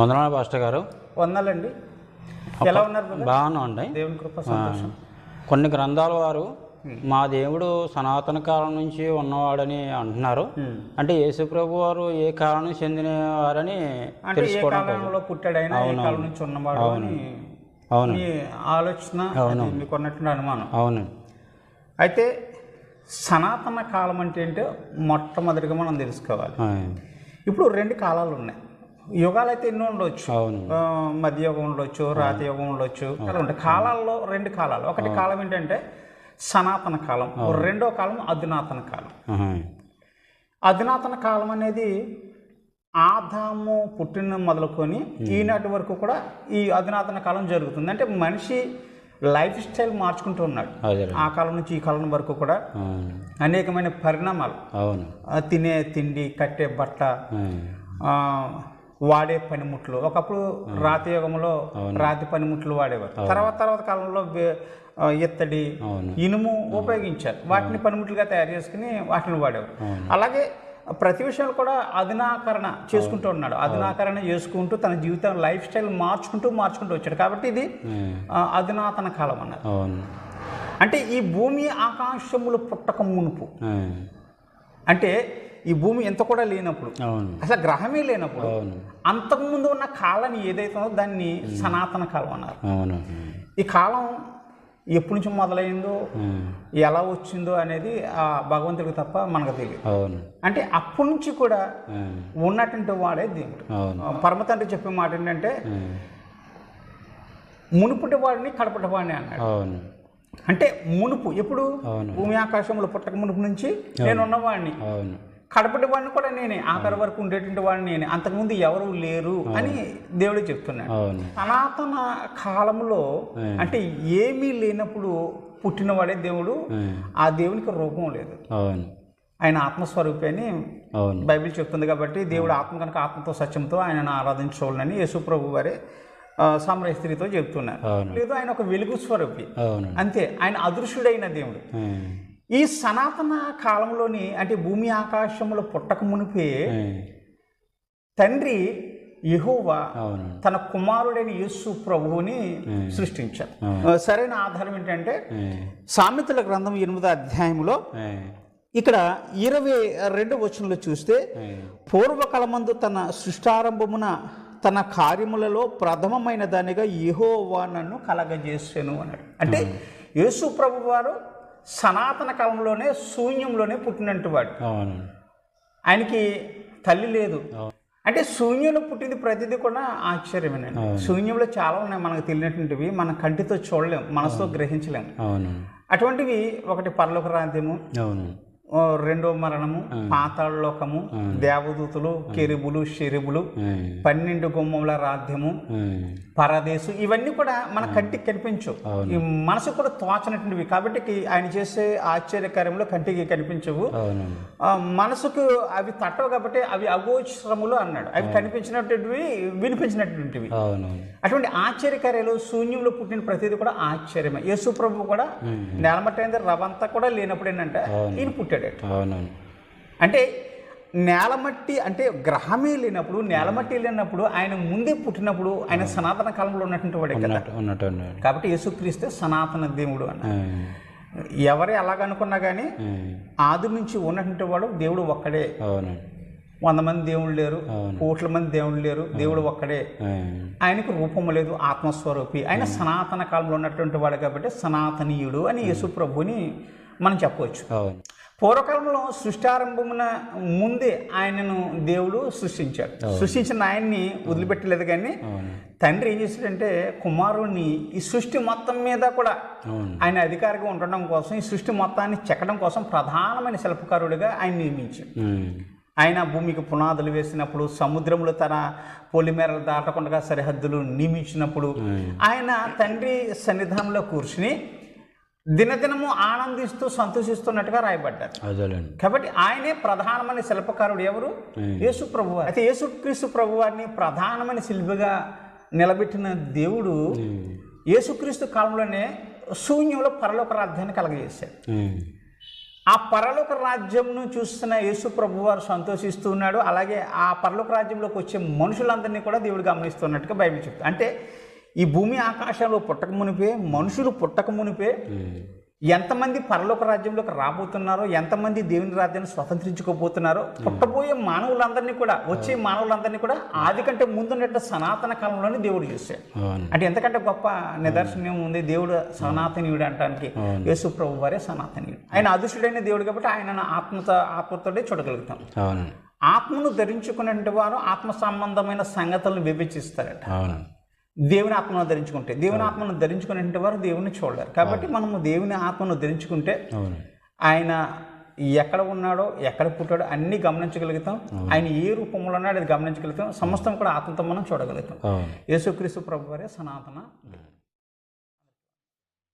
వందనాలు పాస్టర్ గారు. వందాలండి. ఎలా ఉన్నారు? బాగానే ఉండి దేవుని కృప కొన్ని గ్రంథాల వారు మా దేవుడు సనాతన కాలం నుంచి ఉన్నవాడని అంటున్నారు. అంటే యేసుప్రభు వారు ఏ కాలం చెందిన వారని తెలుసుకోవడం పుట్టాడైనా ఏ కాలం నుంచి ఉన్నవాడు అని అవును. ఆలోచన అది మీకు ఉన్నటువంటి అనుమానం. అవును అయితే సనాతన కాలం అంటే ఏంటో మొట్టమొదటిగా మనం తెలుసుకోవాలి. ఇప్పుడు రెండు కాలాలు ఉన్నాయి. యుగాలు అయితే ఎన్నో ఉండొచ్చు. మధ్యయుగం ఉండొచ్చు రాతి యుగం ఉండొచ్చు అలా ఉంటాయి. కాలాల్లో రెండు కాలాలు. ఒకటి కాలం ఏంటంటే సనాతన కాలం రెండో కాలం అధునాతన కాలం. అధునాతన కాలం అనేది ఆదాము పుట్టిన మొదలుకొని ఈనాటి వరకు కూడా ఈ అధునాతన కాలం జరుగుతుంది. అంటే మనిషి లైఫ్ స్టైల్ మార్చుకుంటూ ఉన్నాడు. ఆ కాలం నుంచి ఈ కాలం వరకు కూడా అనేకమైన పరిణామాలు. తినే తిండి కట్టే బట్ట వాడే పనిముట్లు. ఒకప్పుడు రాతి యుగంలో రాతి పనిముట్లు వాడేవారు. తర్వాత తర్వాత కాలంలో ఇత్తడి ఇనుము ఉపయోగించారు. వాటిని పనిముట్లుగా తయారు చేసుకుని వాటిని వాడేవారు. అలాగే ప్రతి విషయాలు కూడా అధునాకరణ చేసుకుంటూ ఉన్నాడు. అధునాకరణ చేసుకుంటూ తన జీవితం లైఫ్ స్టైల్ మార్చుకుంటూ మార్చుకుంటూ వచ్చాడు. కాబట్టి ఇది అధునాతన కాలం అన్నారు అంటే ఈ భూమి ఆకాశములు పుట్టక మునుపు అంటే ఈ భూమి ఎంత కూడా లేనప్పుడు అసలు గ్రహమే లేనప్పుడు అవును. అంతకుముందు ఉన్న కాలం ఏదైతే ఉందో దాన్ని సనాతన కాలం అన్నారు. అవును. ఈ కాలం ఎప్పటి నుంచి మొదలైందో ఎలా వచ్చిందో అనేది ఆ భగవంతుడికి తప్ప మనకు తెలియదు. అవును. అంటే అప్పటి నుంచి కూడా ఉన్నటువంటి వాడే దేవుడు. అవును. ఆ, పరమ తండ్రి చెప్పే మాట ఏంటంటే మునుపుటి వాడిని కడపటి వాడిని అన్నాడు. అంటే మునుపు ఎప్పుడు. భూమి ఆకాశంలో పుట్టక మునుపు నుంచి నేను ఉన్నవాడిని. అవును. కడపటి వాడిని కూడా నేనే ఆఖరి వరకు ఉండేటువంటి వాడిని నేనే. అంతకుముందు ఎవరు లేరు అని దేవుడు చెప్తున్నాడు. సనాతన కాలంలో అంటే ఏమీ లేనప్పుడు పుట్టినవాడే దేవుడు ఆ, దేవునికి రూపం లేదు. ఆయన ఆత్మస్వరూపి అని బైబిల్ చెప్తుంది కాబట్టి దేవుడు ఆత్మ కనుక ఆత్మతో సత్యంతో ఆయనను ఆరాధించవాలని యేసు ప్రభు వారే సామ్రాజ్య స్త్రీతో చెప్తున్నారు. లేదు ఆయన ఒక వెలుగు స్వరూపి. అంతే ఆయన అదృశ్యుడైన దేవుడు. ఈ సనాతన కాలంలోని అంటే భూమి ఆకాశములు పుట్టక మునిపే తండ్రి యెహోవా తన కుమారుడైన యేసు ప్రభువుని సృష్టించారు సరైన ఆధారం ఏంటంటే సామెతల గ్రంథం ఎనిమిదో అధ్యాయంలో ఇక్కడ ఇరవై రెండు వచనంలో చూస్తే పూర్వకాలమందు తన సృష్టారంభమున తన కార్యములలో ప్రథమమైన దానిగా యెహోవా నన్ను కలగజేసాను అన్నాడు. అంటే యేసు ప్రభు వారు సనాతన కాలంలోనే శూన్యంలోనే పుట్టినట్టు వాడు. ఆయనకి తల్లి లేదు. అంటే శూన్యంలో పుట్టింది ప్రతిదీ కూడా ఆశ్చర్యమేనండి. శూన్యంలో చాలా ఉన్నాయి మనకు తెలియనటువంటివి. మన కంటితో చూడలేం మనసుతో గ్రహించలేం. అవును. అటువంటివి ఒకటి పరలోక రాజ్యము రెండో మరణము పాతాళ లోకము దేవదూతులు కెరుబులు షెరుబులు పన్నెండు గుమ్మముల రాధ్యము పరదేశు ఇవన్నీ కూడా మన కంటికి కనిపించవు. ఈ మనసు కూడా తోచనటువంటివి. కాబట్టి ఆయన చేసే ఆశ్చర్యకార్యంలో కంటికి కనిపించవు. మనసుకు అవి తట్టవు కాబట్టి అవి అగోచరములు అన్నాడు. అవి కనిపించినటువంటివి వినిపించినటువంటివి. అటువంటి ఆశ్చర్యకార్యాలు శూన్యంలో పుట్టిన ప్రతిదీ కూడా ఆశ్చర్యమే. యేసు ప్రభు కూడా నేలమట్టైంది రవంతా కూడా లేనప్పుడు ఏంటంటే ఈయన పుట్టాడట అవును అంటే నేలమట్టి అంటే గ్రహమే లేనప్పుడు నేలమట్టి లేనప్పుడు ఆయన ముందే పుట్టినప్పుడు ఆయన సనాతన కాలంలో ఉన్నటువంటి వాడే కదా. కాబట్టి యేసుక్రీస్తే సనాతన దేవుడు అన్న ఎవరు ఎలాగనుకున్నా కానీ ఆ, ఆది నుంచి ఉన్నటువంటి వాడు దేవుడు ఒక్కడే. వంద మంది దేవుళ్ళు లేరు కోట్ల మంది దేవుళ్ళు లేరు దేవుడు ఒక్కడే. ఆయనకు రూపము లేదు ఆత్మస్వరూపి. ఆయన సనాతన కాలంలో ఉన్నటువంటి వాడు కాబట్టి సనాతనీయుడు అని యేసు ప్రభుని మనం చెప్పవచ్చు. పూర్వకాలంలో సృష్టారంభమున ముందే ఆయనను దేవుడు సృష్టించాడు. సృష్టించిన ఆయన్ని వదిలిపెట్టలేదు కానీ తండ్రి ఏం చేశాడంటే కుమారుణ్ణి ఈ సృష్టి మొత్తం మీద కూడా ఆయన అధికారిగా ఉండడం కోసం ఈ సృష్టి మొత్తాన్ని చెక్కడం కోసం ప్రధానమైన శిల్పకారుడిగా ఆయన నియమించాడు. ఆయన భూమికి పునాదులు వేసినప్పుడు సముద్రములు తన పొలిమేరలు దాటకుండా సరిహద్దులు నియమించినప్పుడు ఆయన తండ్రి సన్నిధానంలో కూర్చుని దినదినము ఆనందిస్తూ సంతోషిస్తున్నట్టుగా రాయబడ్డారు. అదేలేండి. కాబట్టి ఆయనే ప్రధానమైన శిల్పకారుడు ఎవరు? యేసు ప్రభు అయితే యేసుక్రీస్తు ప్రభు వారిని ప్రధానమైన శిల్పిగా నిలబెట్టిన దేవుడు యేసుక్రీస్తు కాలంలోనే శూన్యంలో పరలోక రాజ్యాన్ని కలగజేశాడు. ఆ పరలోక రాజ్యంను చూస్తున్న యేసు ప్రభు వారు సంతోషిస్తూ ఉన్నాడు. అలాగే ఆ పరలోక రాజ్యంలోకి వచ్చే మనుషులందరినీ కూడా దేవుడు గమనిస్తున్నట్టుగా బైబిల్ చెప్తుంది. అంటే ఈ భూమి ఆకాశంలో పుట్టక మునిపే మనుషులు పుట్టక మునిపే ఎంతమంది పరలోక రాజ్యంలోకి రాబోతున్నారో ఎంతమంది దేవుని రాజ్యాన్ని స్వతంత్రించుకోబోతున్నారో పుట్టబోయే మానవులందరినీ కూడా వచ్చే మానవులందరినీ కూడా ఆది కంటే ముందున్నట్టు సనాతన కాలంలోనే దేవుడు చూశాడు అంటే ఎంతకంటే గొప్ప నిదర్శనం ఉంది దేవుడు సనాతనీయుడు అంటానికి. యేసు ప్రభు వారే సనాతనీయుడు. ఆయన అదృష్టుడైన దేవుడు కాబట్టి ఆయన ఆత్మతో ఆత్మతోనే చూడగలుగుతాం. ఆత్మను ధరించుకునే వారు ఆత్మ సంబంధమైన సంగతులను విభజిస్తారట దేవుని ఆత్మను ధరించుకుంటే దేవుని ఆత్మను ధరించుకునే వారు దేవుని చూడలేరు. కాబట్టి మనము దేవుని ఆత్మను ధరించుకుంటే ఆయన ఎక్కడ ఉన్నాడో ఎక్కడ పుట్టాడో అన్ని గమనించగలుగుతాం. ఆయన ఏ రూపంలో ఉన్నాడో అది గమనించగలుగుతాం. సమస్తం కూడా ఆత్మతో మనం చూడగలుగుతాం. యేసుక్రీస్తు ప్రభు వారే సనాతన